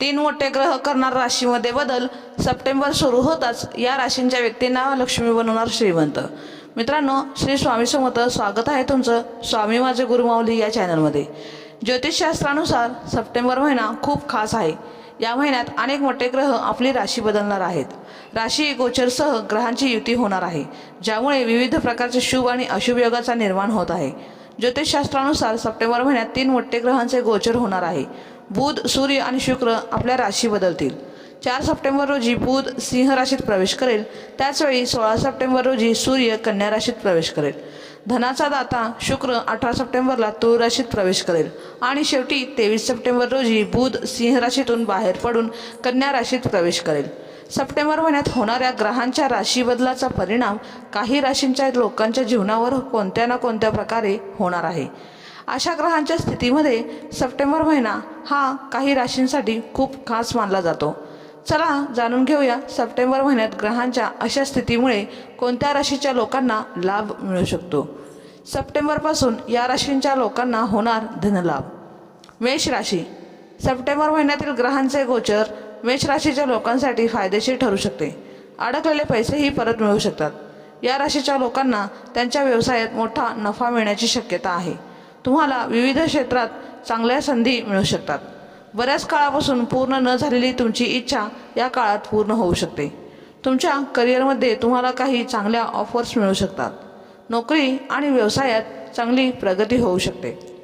तीन मोठे ग्रह करणार राशीमध्ये बदल सप्टेंबर सुरू होताच या राशींच्या व्यक्तींना लक्ष्मी बनवणार श्रीमंत. मित्रांनो श्री स्वामी समर्थ स्वागत आहे तुमचं. स्वामी माझे गुरुमाऊली या चॅनलमध्ये. ज्योतिषशास्त्रानुसार सप्टेंबर महिना खूप खास आहे. या महिन्यात अनेक मोठे ग्रह आपली राशी बदलणार आहेत. राशी गोचरसह ग्रहांची युती होणार आहे ज्यामुळे विविध प्रकारचे शुभ आणि अशुभ योगाचा निर्माण होत आहे. ज्योतिषशास्त्रानुसार सप्टेंबर महिन्यात तीन मोठे ग्रहांचे गोचर होणार आहे. बुध सूर्य आणि शुक्र आपल्या राशी बदलतील. चार सप्टेंबर रोजी बुध सिंह राशीत प्रवेश करेल. त्याचवेळी सोळा सप्टेंबर रोजी सूर्य कन्या राशीत प्रवेश करेल. धनाचा दाता शुक्र अठरा सप्टेंबरला तुळ राशीत प्रवेश करेल. आणि शेवटी तेवीस सप्टेंबर रोजी बुध सिंह राशीतून बाहेर पडून कन्या राशीत प्रवेश करेल. सप्टेंबर महिन्यात होणाऱ्या ग्रहांच्या राशी बदलाचा परिणाम काही राशींच्या लोकांच्या जीवनावर कोणत्या ना कोणत्या प्रकारे होणार आहे. अशा ग्रहांच्या स्थितीमध्ये सप्टेंबर महिना हा काही राशींसाठी खूप खास मानला जातो. चला जाणून घेऊया सप्टेंबर महिन्यात ग्रहांच्या अशा स्थितीमुळे कोणत्या राशीच्या लोकांना लाभ मिळू शकतो. सप्टेंबरपासून या राशींच्या लोकांना होणार धनलाभ. मेष राशी. सप्टेंबर महिन्यातील ग्रहांचे गोचर मेष राशीच्या लोकांसाठी फायदेशीर ठरू शकते. अडकलेले पैसेही परत मिळू शकतात. या राशीच्या लोकांना त्यांच्या व्यवसायात मोठा नफा मिळण्याची शक्यता आहे. तुम्हाला विविध क्षेत्रात चांगल्या संधी मिळू शकतात. बऱ्याच काळापासून पूर्ण न झालेली तुमची इच्छा या काळात पूर्ण होऊ शकते. तुमच्या करिअरमध्ये तुम्हाला काही चांगल्या ऑफर्स मिळू शकतात. नोकरी आणि व्यवसायात चांगली प्रगती होऊ शकते.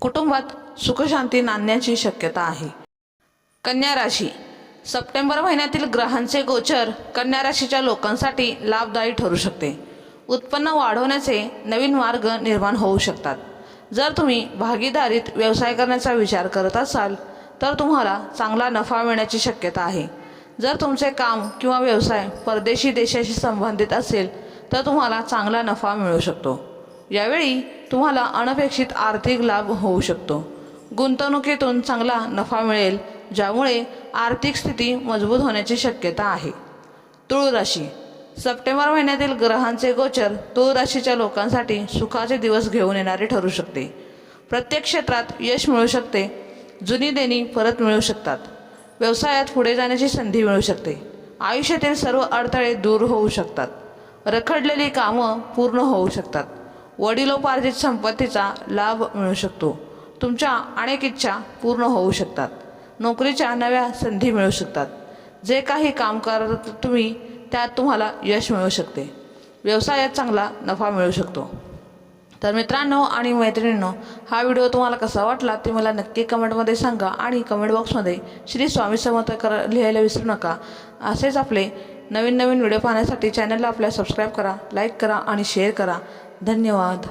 कुटुंबात सुखशांती नांदण्याची शक्यता आहे. कन्या राशी. सप्टेंबर महिन्यातील ग्रहांचे गोचर कन्या राशीच्या लोकांसाठी लाभदायी ठरू शकते. उत्पन्न वाढवण्याचे नवीन मार्ग निर्माण होऊ शकतात. जर तुम्ही भागीदारीत व्यवसाय करण्याचा विचार करत असाल तर तुम्हाला चांगला नफा मिळण्याची शक्यता आहे. जर तुमचे काम किंवा व्यवसाय परदेशी देशाशी संबंधित असेल तर तुम्हाला चांगला नफा मिळू शकतो. यावेळी तुम्हाला अनपेक्षित आर्थिक लाभ होऊ शकतो. गुंतवणुकीतून चांगला नफा मिळेल ज्यामुळे आर्थिक स्थिती मजबूत होण्याची शक्यता आहे. तुळ राशी सप्टेंबर महिन्यातील ग्रहांचे गोचर तुळ राशीच्या लोकांसाठी सुखाचे दिवस घेऊन येणारे ठरू शकते. प्रत्येक क्षेत्रात यश मिळू शकते जुनी देणी परत मिळू शकतात व्यवसायात पुढे जाण्याची संधी मिळू शकते आयुष्यातील सर्व अडथळे दूर होऊ शकतात रखडलेली कामं पूर्ण होऊ शकतात वडिलोपार्जित संपत्तीचा लाभ मिळू शकतो तुमच्या अनेक इच्छा पूर्ण होऊ शकतात नोकरीच्या नव्या संधी मिळू शकतात जे काही काम करत तुम्ही त्यात तुम्हाला यश मिळू शकते. व्यवसायात चांगला नफा मिळू शकतो. तर मित्रांनो आणि मैत्रिणींनो हा व्हिडिओ तुम्हाला कसा वाटला ते मला नक्की कमेंटमध्ये सांगा आणि कमेंट बॉक्समध्ये श्री स्वामी समर्थ कर लिहायला विसरू नका. असेच आपले नवीन नवीन व्हिडिओ पाहण्यासाठी चॅनलला आपल्या सबस्क्राईब करा लाईक करा आणि शेअर करा. धन्यवाद.